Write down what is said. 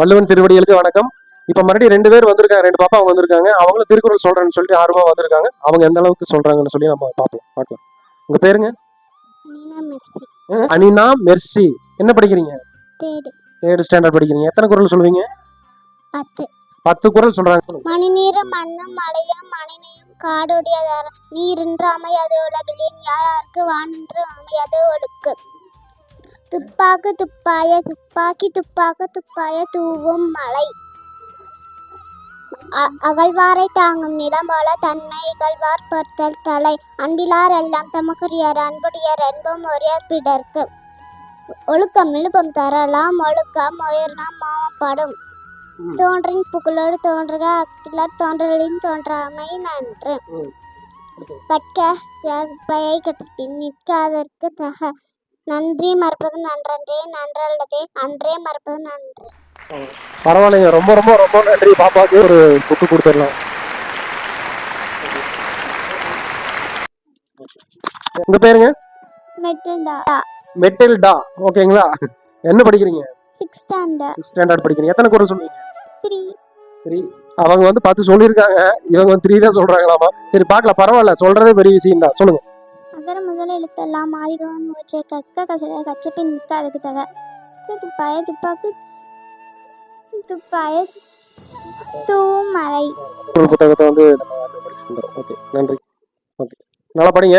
வள்ளுவன் திருவடிகளுக்கு வணக்கம். இப்ப மறுபடியும் ரெண்டு பேர் வந்திருக்காங்க ரெண்டு பாப்பா அவங்க வந்திருக்காங்க. அவங்களும் திருக்குறள் சொல்றேன்னு சொல்லிட்டு ஆர்வமா வந்திருக்காங்க. அவங்க எந்த அளவுக்கு சொல்றாங்கன்னு சொல்லி நம்ம பார்ப்போம் பார்க்கலாம் உங்க பேருங்க? அனினா மெர்சி. என்ன படிக்கிறீங்க? தேர்ட். ஸ்டாண்டர்ட் படிக்கிறீங்க. எத்தனை குரல் சொல்லுவீங்க? பத்து. குரல் சொல்றாங்க. சொல்லுங்க. மணிநீரும் மண்ணும் மலையும் மணினையும் காடுடையதார நீரின்று அமையாது உலகிலேன் யாராருக்கு வானின்று அமையாது ஒழுக்கு. துப்பாக்கு துப்பாய துப்பாக்கி துப்பாக்கு துப்பாய தூவும் மலை. அகழ்வாரை தாங்கும் நிலம் போல தன்னை இகழ்வார் பொறுத்தல் தலை. அன்பிலார் எல்லாம் தமக்குரியர் அன்புடையர் என்பும் ஒரேர் பிடர்க்கு. ஒழுக்கம் இழுக்கம் தரலாம் ஒழுக்கம் உயர்நாம் மாமப்படும் ம். தோன்றின் புகழோடு தோன்றுக அக்கிலர் தோன்றலின் தோன்றாமை நன்று. கற்க பயை கற்பின் நிற்க அதற்கு தக. நன்றி மறப்பது நன்றன்றே நன்றல்லதே அன்றே மறப்பது நன்று. பரவாயில்லைங்க. ரொம்ப ரொம்ப ரொம்ப நன்றி பாப்பாக்கு ஒரு புக்கு கொடுத்துடலாம். உங்க பேருங்க? மெட்டில்டா மெட்டில்டா ஓகேங்களா? என்ன படிக்கிறீங்க? Six standard. ஸ்டாண்டர்ட் படிக்கிறீங்க. எத்தனை குரல் சொல்லுவீங்க? த்ரீ. த்ரீ. அவங்க வந்து பத்து சொல்லியிருக்காங்க. இவங்க வந்து த்ரீ தான் சொல்றாங்களாமா? சரி பார்க்கலாம். பரவாயில்ல. சொல்றதே பெரிய விஷயம் தான் சொல்லுங்க. அகர முதல் எழுத்தெல்லாம் ஆதிபவன் மூச்சை கற்க கசட கச்சப்பின் நிற்க அதுக்கு தக துப்பாய துப்பாக்கு துப்பாய தூமலை புத்தகத்தை வந்து ஓகே நன்றி. ஓகே. நல்லா படிங்க.